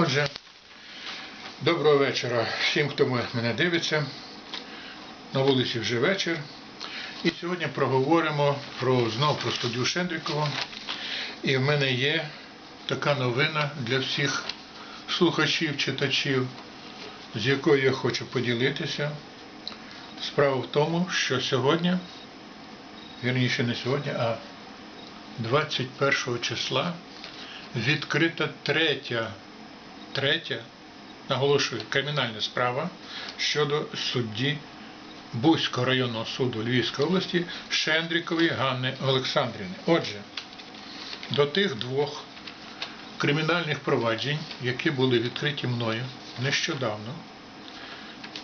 Отже, доброго вечора всім, хто мене дивиться. На вулиці вже вечір. І сьогодні проговоримо про знов про студію Шендрикова. І в мене є така новина для всіх слухачів, читачів, з якою я хочу поділитися. Справа в тому, що сьогодні, вірніше не сьогодні, а 21 числа відкрита третя, третя, наголошую, кримінальна справа щодо судді Бузького районного суду Львівської області Шендрікової Ганни Олександрівни. Отже, до тих двох кримінальних проваджень, які були відкриті мною нещодавно,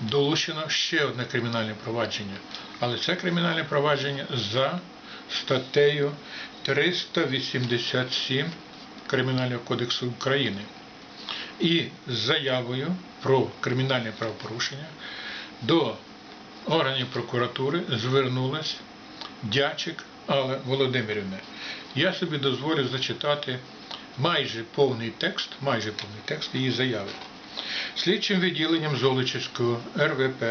долучено ще одне кримінальне провадження. Але це кримінальне провадження за статтею 387 Кримінального кодексу України. І з заявою про кримінальне правопорушення до органів прокуратури звернулась дячик Алла Володимирівна. Я собі дозволю зачитати майже повний текст, майже повний текст її заяви. Слідчим відділенням Золочівського РВП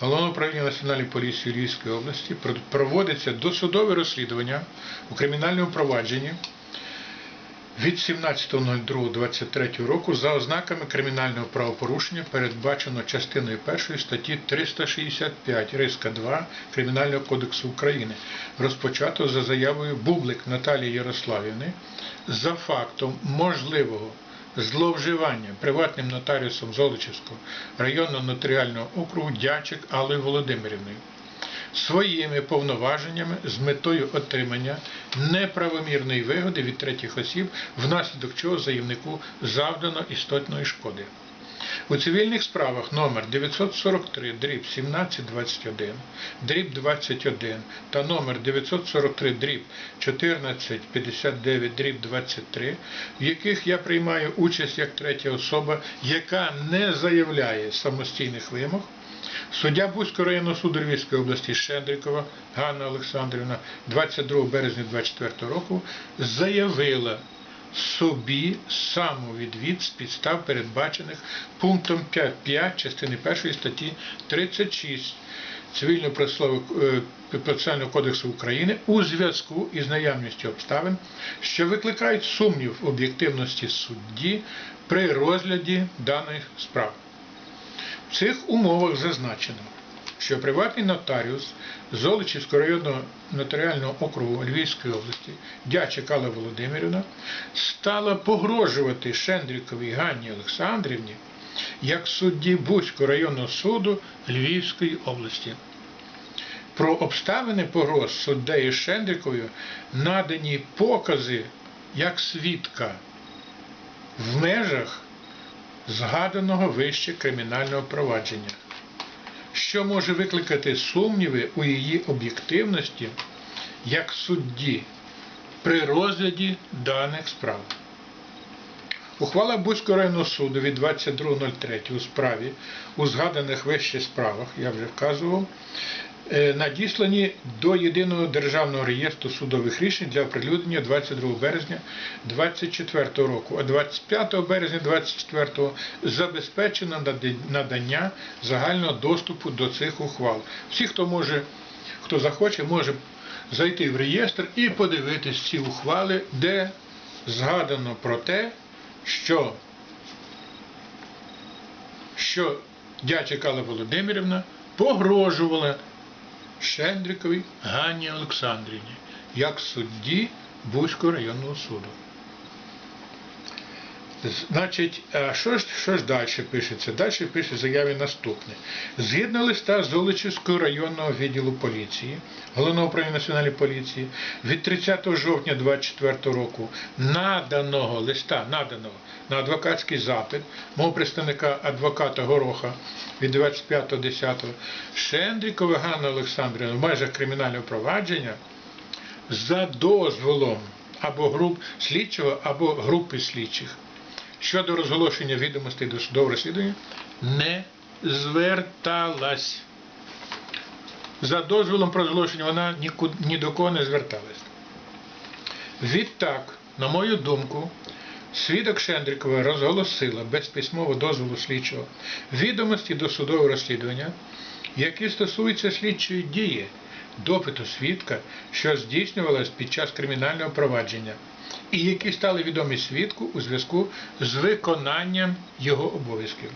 Головного управління Національної поліції Львівської області проводиться досудове розслідування у кримінальному провадженні від 17.02.23 року за ознаками кримінального правопорушення передбачено частиною 1 статті 365 риска 2 Кримінального кодексу України, розпочато за заявою Бублик Наталії Ярославівни за фактом можливого зловживання приватним нотаріусом Золочівського районного нотаріального округу Дячик Аллою Володимирівною своїми повноваженнями з метою отримання неправомірної вигоди від третіх осіб, внаслідок чого заявнику завдано істотної шкоди. У цивільних справах номер 943 дріб 1721, дріб 21 та номер 943 дріб 1459 дріб 23, в яких я приймаю участь як третя особа, яка не заявляє самостійних вимог, Суддя Бузького районного суду Львівської області Шендрикова Ганна Олександрівна 22 березня 2024 року заявила собі самовідвід з підстав, передбачених пунктом 5 частини 1 статті 36 Цивільного процесуального кодексу України у зв'язку із наявністю обставин, що викликають сумнів об'єктивності судді при розгляді даних справ. Цих умовах зазначено, що приватний нотаріус Золочівського районного нотаріального округу Львівської області Дячик Алла Володимирівна стала погрожувати Шендріковій Ганні Олександрівні як судді Бузького районного суду Львівської області. Про обставини погроз суддею Шендріковою надані покази як свідка в межах згаданого вище кримінального провадження, що може викликати сумніви у її об'єктивності як судді при розгляді даних справ. Ухвала Бузького районного суду від 22.03 у справі у згаданих вище справах, я вже вказував, надіслані до єдиного державного реєстру судових рішень для оприлюднення 22 березня 2024 року, а 25 березня 2024 забезпечено надання загального доступу до цих ухвал. Всі, хто може, хто захоче, може зайти в реєстр і подивитись ці ухвали, де згадано про те, що що дяча Кала Володимирівна погрожувала Шендріковій Ганні Олександрівні як судді Бузького районного суду. Значить, а що ж що ж далі пишеться? Далі пише заяві наступне. Згідно листа Золочівського районного відділу поліції, Головного управління національної поліції від 30 жовтня 2024 року наданого листа, наданого на адвокатський запит мого представника адвоката Гороха від 25.10 Шендрікова Ганна Олександрівна в межах кримінального провадження за дозволом або груп слідчого, або групи слідчих щодо розголошення відомостей до судового розслідування не зверталась. За дозволом про розголошення вона ні до кого не зверталась. Відтак, на мою думку, Свідок Шендрикова розголосила без письмового дозволу слідчого відомості до судового розслідування, які стосуються слідчої дії, допиту свідка, що здійснювалась під час кримінального провадження, і які стали відомі свідку у зв'язку з виконанням його обов'язків.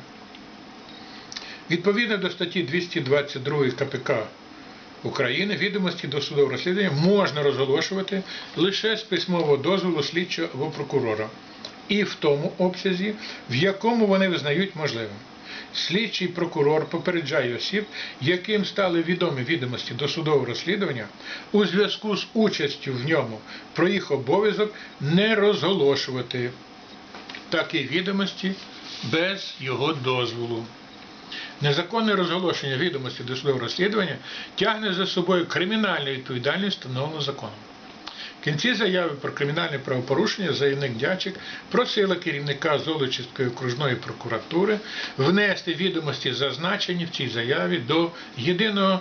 Відповідно до статті 222 КПК України відомості до судового розслідування можна розголошувати лише з письмового дозволу слідчого або прокурора і в тому обсязі, в якому вони визнають можливим. Слідчий прокурор попереджає осіб, яким стали відомі відомості до судового розслідування, у зв'язку з участю в ньому про їх обов'язок не розголошувати такі відомості без його дозволу. Незаконне розголошення відомості до судового розслідування тягне за собою кримінальну відповідальність, встановлену законом. В кінці заяви про кримінальне правопорушення заявник Дячик просила керівника Золочівської окружної прокуратури внести відомості, зазначені в цій заяві, до єдиного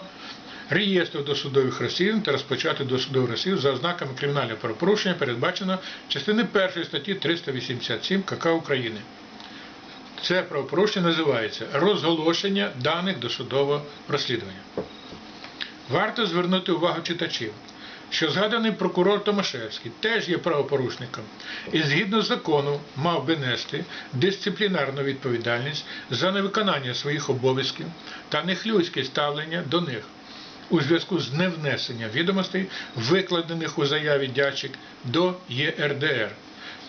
реєстру досудових розслідувань та розпочати досудове розслідування за ознаками кримінального правопорушення, передбачено частини 1 статті 387 КК України. Це правопорушення називається розголошення даних досудового розслідування. Варто звернути увагу читачів, що згаданий прокурор Томашевський теж є правопорушником і згідно закону мав би нести дисциплінарну відповідальність за невиконання своїх обов'язків та нехлюйське ставлення до них у зв'язку з невнесенням відомостей, викладених у заяві Дячик до ЄРДР.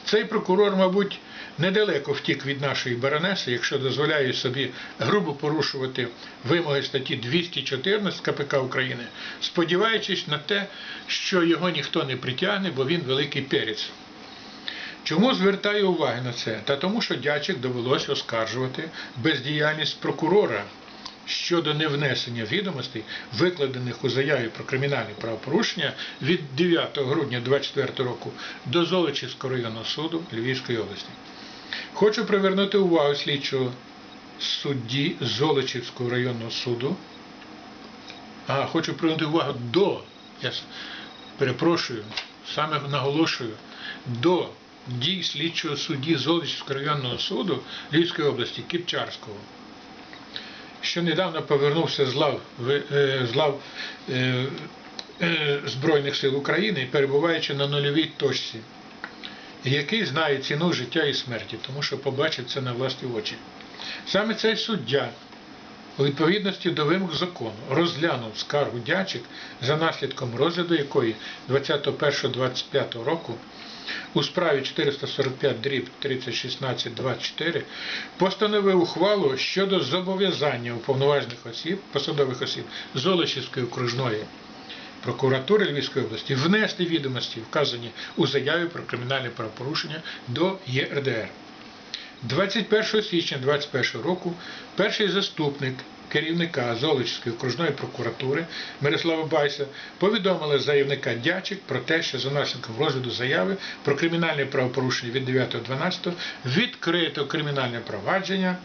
Цей прокурор, мабуть, недалеко втік від нашої баронеси, якщо дозволяє собі грубо порушувати вимоги статті 214 КПК України, сподіваючись на те, що його ніхто не притягне, бо він великий перець. Чому звертаю увагу на це? Та тому, що дячик довелося оскаржувати бездіяльність прокурора щодо невнесення відомостей, викладених у заяві про кримінальне правопорушення від 9 грудня 2024 року до Золочівського районного суду Львівської області. Хочу привернути увагу слідчого судді Золочівського районного суду. А, хочу привернути увагу до, я перепрошую, саме наголошую, до дій слідчого судді Золочівського районного суду Львівської області Кіпчарського що недавно повернувся з лав, е, з лав е, е, Збройних сил України, перебуваючи на нульовій точці, який знає ціну життя і смерті, тому що побачив це на власні очі. Саме цей суддя, у відповідності до вимог закону, розглянув скаргу дячик, за наслідком розгляду якої 21.25 року у справі 445 дріб 3016-24 постановив ухвалу щодо зобов'язання уповноважених осіб, посадових осіб Золочівської окружної прокуратури Львівської області внести відомості, вказані у заяві про кримінальне правопорушення до ЄРДР. 21 січня 2021 року перший заступник керівника Золочівської окружної прокуратури Мирослава Байса повідомила заявника Дячик про те, що за наслідком розгляду заяви про кримінальне правопорушення від 9.12 відкрито кримінальне провадження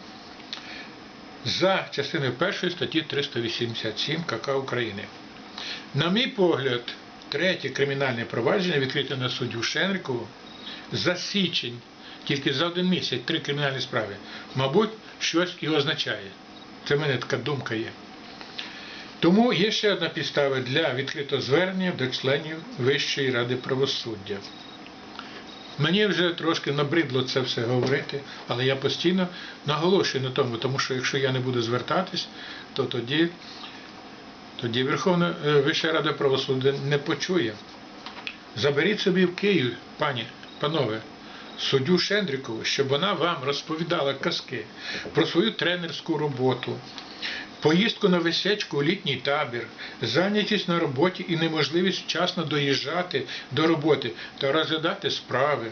за частиною 1 статті 387 КК України. На мій погляд, третє кримінальне провадження відкрите на суддю Шенрикову за січень, тільки за один місяць, три кримінальні справи, мабуть, щось і означає. Це в мене така думка є. Тому є ще одна підстава для відкритого звернення до членів Вищої ради правосуддя. Мені вже трошки набридло це все говорити, але я постійно наголошую на тому, тому що якщо я не буду звертатись, то тоді, тоді Верховна е, Вища Рада правосуддя не почує. Заберіть собі в Київ, пані, панове, суддю Шендрікову, щоб вона вам розповідала казки про свою тренерську роботу, поїздку на висячку у літній табір, зайнятість на роботі і неможливість вчасно доїжджати до роботи та розглядати справи.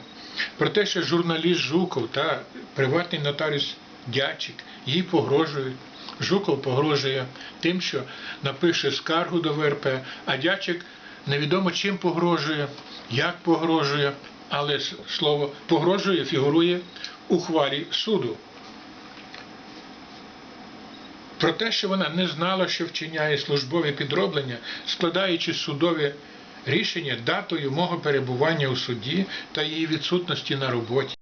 Про те, що журналіст Жуков та приватний нотаріус Дячик їй погрожують. Жуков погрожує тим, що напише скаргу до ВРП, а Дячик невідомо чим погрожує, як погрожує, але слово погрожує фігурує у хвалі суду. Про те, що вона не знала, що вчиняє службове підроблення, складаючи судове рішення датою мого перебування у суді та її відсутності на роботі.